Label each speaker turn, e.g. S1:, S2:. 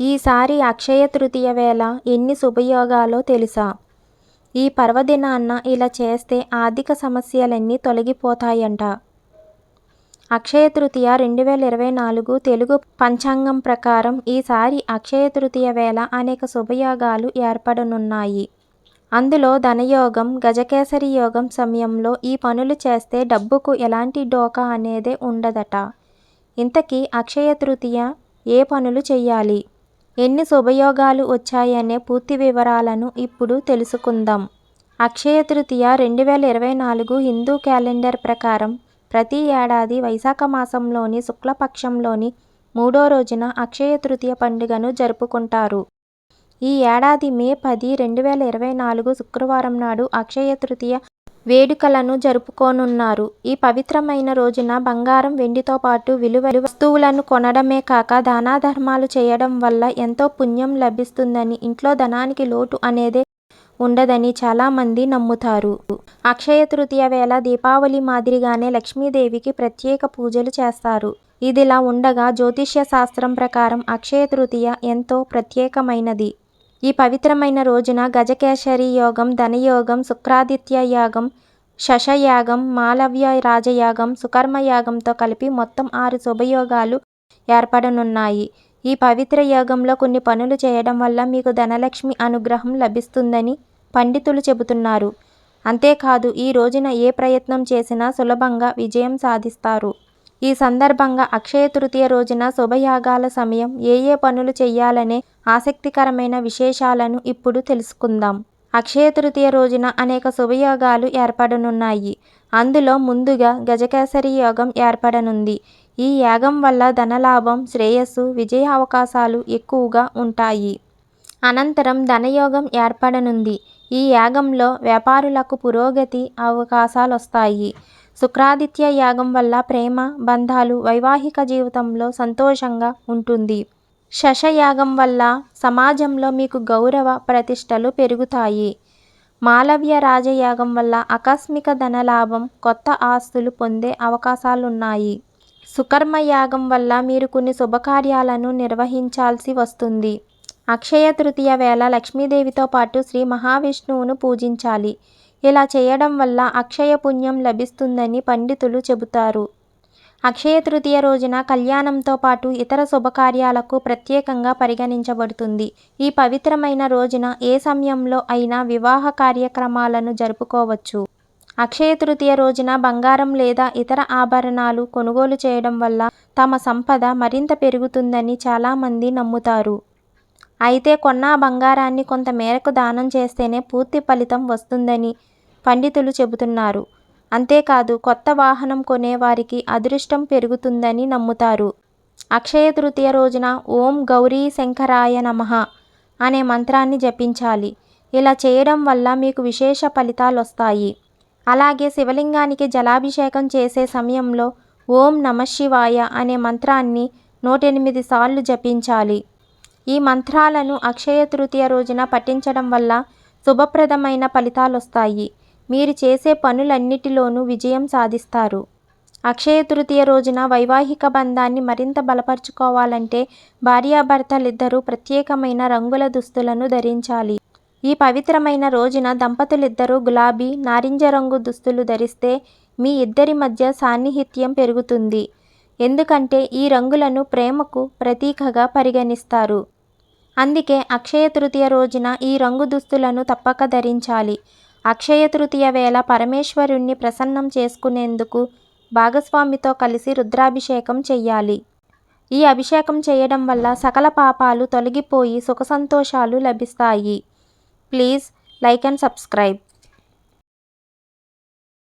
S1: ఈసారి అక్షయ తృతీయ వేళ ఎన్ని శుభయోగాలో తెలుసా? ఈ పర్వదినాన్న ఇలా చేస్తే ఆర్థిక సమస్యలన్నీ తొలగిపోతాయంట. అక్షయ తృతీయ రెండు వేల ఇరవై నాలుగు తెలుగు పంచాంగం ప్రకారం ఈసారి అక్షయ తృతీయ వేళ అనేక శుభయోగాలు ఏర్పడనున్నాయి. అందులో ధనయోగం, గజకేసరి యోగం సమయంలో ఈ పనులు చేస్తే డబ్బుకు ఎలాంటి డోకా అనేదే ఉండదట. ఇంతకీ అక్షయ తృతీయ ఏ పనులు చేయాలి ఎన్ని శుభయోగాలు వచ్చాయనే పూర్తి వివరాలను ఇప్పుడు తెలుసుకుందాం. అక్షయ తృతీయ రెండు వేల ఇరవై నాలుగు హిందూ క్యాలెండర్ ప్రకారం ప్రతి ఏడాది వైశాఖ మాసంలోని శుక్లపక్షంలోని మూడో రోజున అక్షయ తృతీయ పండుగను జరుపుకుంటారు. ఈ ఏడాది మే పది, రెండు వేల ఇరవై నాలుగు శుక్రవారం నాడు అక్షయ తృతీయ వేడుకలను జరుపుకోనున్నారు. ఈ పవిత్రమైన రోజున బంగారం, వెండితో పాటు విలువైన వస్తువులను కొనడమే కాక దానధర్మాలు చేయడం వల్ల ఎంతో పుణ్యం లభిస్తుందని, ఇంట్లో ధనానికి లోటు అనేదే ఉండదని చాలామంది నమ్ముతారు. అక్షయ తృతీయ వేళ దీపావళి మాదిరిగానే లక్ష్మీదేవికి ప్రత్యేక పూజలు చేస్తారు. ఇదిలా ఉండగా జ్యోతిష్య శాస్త్రం ప్రకారం అక్షయ తృతీయ ఎంతో ప్రత్యేకమైనది. ఈ పవిత్రమైన రోజున గజకేసరి యోగం, ధనయోగం, శుక్రాదిత్య యాగం, శశయాగం, మాలవ్య రాజయాగం, సుకర్మ యాగంతో కలిపి మొత్తం ఆరు శుభయోగాలు ఏర్పడనున్నాయి. ఈ పవిత్ర యోగంలో కొన్ని పనులు చేయడం వల్ల మీకు ధనలక్ష్మి అనుగ్రహం లభిస్తుందని పండితులు చెబుతున్నారు. అంతేకాదు ఈ రోజున ఏ ప్రయత్నం చేసినా సులభంగా విజయం సాధిస్తారు. ఈ సందర్భంగా అక్షయ తృతీయ రోజున శుభయాగాల సమయం, ఏ ఏ పనులు చేయాలనే ఆసక్తికరమైన విశేషాలను ఇప్పుడు తెలుసుకుందాం. అక్షయ తృతీయ రోజున అనేక శుభయోగాలు ఏర్పడనున్నాయి. అందులో ముందుగా గజకేసరి యోగం ఏర్పడనుంది. ఈ యాగం వల్ల ధనలాభం, శ్రేయస్సు, విజయ అవకాశాలు ఎక్కువగా ఉంటాయి. అనంతరం ధనయోగం ఏర్పడనుంది. ఈ యాగంలో వ్యాపారులకు పురోగతి అవకాశాలు వస్తాయి శుక్రాదిత్య యాగం వల్ల ప్రేమ, బంధాలు, వైవాహిక జీవితంలో సంతోషంగా ఉంటుంది. శశయాగం వల్ల సమాజంలో మీకు గౌరవ ప్రతిష్టలు పెరుగుతాయి. మాలవ్య రాజయాగం వల్ల ఆకస్మిక ధనలాభం, కొత్త ఆస్తులు పొందే అవకాశాలున్నాయి. సుకర్మ యాగం వల్ల మీరు కొన్ని శుభకార్యాలను నిర్వహించాల్సి వస్తుంది. అక్షయ తృతీయ వేళ లక్ష్మీదేవితో పాటు శ్రీ మహావిష్ణువును పూజించాలి. ఇలా చేయడం వల్ల అక్షయ పుణ్యం లభిస్తుందని పండితులు చెబుతారు. అక్షయ తృతీయ రోజున కళ్యాణంతో పాటు ఇతర శుభకార్యాలకు ప్రత్యేకంగా పరిగణించబడుతుంది. ఈ పవిత్రమైన రోజున ఏ సమయంలో అయినా వివాహ కార్యక్రమాలను జరుపుకోవచ్చు. అక్షయ తృతీయ రోజున బంగారం లేదా ఇతర ఆభరణాలు కొనుగోలు చేయడం వల్ల తమ సంపద మరింత పెరుగుతుందని చాలామంది నమ్ముతారు. అయితే కొన్న బంగారాన్ని కొంత మేరకు దానం చేస్తేనే పూర్తి ఫలితం వస్తుందని పండితులు చెబుతున్నారు. అంతేకాదు కొత్త వాహనం కొనేవారికి అదృష్టం పెరుగుతుందని నమ్ముతారు. అక్షయ తృతీయ రోజున ఓం గౌరీ శంకరాయ నమః అనే మంత్రాన్ని జపించాలి. ఇలా చేయడం వల్ల మీకు విశేష ఫలితాలు వస్తాయి అలాగే శివలింగానికి జలాభిషేకం చేసే సమయంలో ఓం నమశ్శివాయ అనే మంత్రాన్ని నూటెనిమిది సార్లు జపించాలి. ఈ మంత్రాలను అక్షయ తృతీయ రోజున పఠించడం వల్ల శుభప్రదమైన ఫలితాలొస్తాయి. మీరు చేసే పనులన్నిటిలోనూ విజయం సాధిస్తారు. అక్షయ తృతీయ రోజున వైవాహిక బంధాన్ని మరింత బలపరుచుకోవాలంటే భార్యాభర్తలిద్దరూ ప్రత్యేకమైన రంగుల దుస్తులను ధరించాలి. ఈ పవిత్రమైన రోజున దంపతులిద్దరూ గులాబీ, నారింజ రంగు దుస్తులు ధరిస్తే మీ ఇద్దరి మధ్య సాన్నిహిత్యం పెరుగుతుంది. ఎందుకంటే ఈ రంగులను ప్రేమకు ప్రతీకగా పరిగణిస్తారు. అందుకే అక్షయ తృతీయ రోజున ఈ రంగు దుస్తులను తప్పక ధరించాలి. అక్షయ తృతీయ వేళ పరమేశ్వరుణ్ణి ప్రసన్నం చేసుకునేందుకు భాగస్వామితో కలిసి రుద్రాభిషేకం చెయ్యాలి. ఈ అభిషేకం చేయడం వల్ల సకల పాపాలు తొలగిపోయి సుఖసంతోషాలు లభిస్తాయి. Please like and subscribe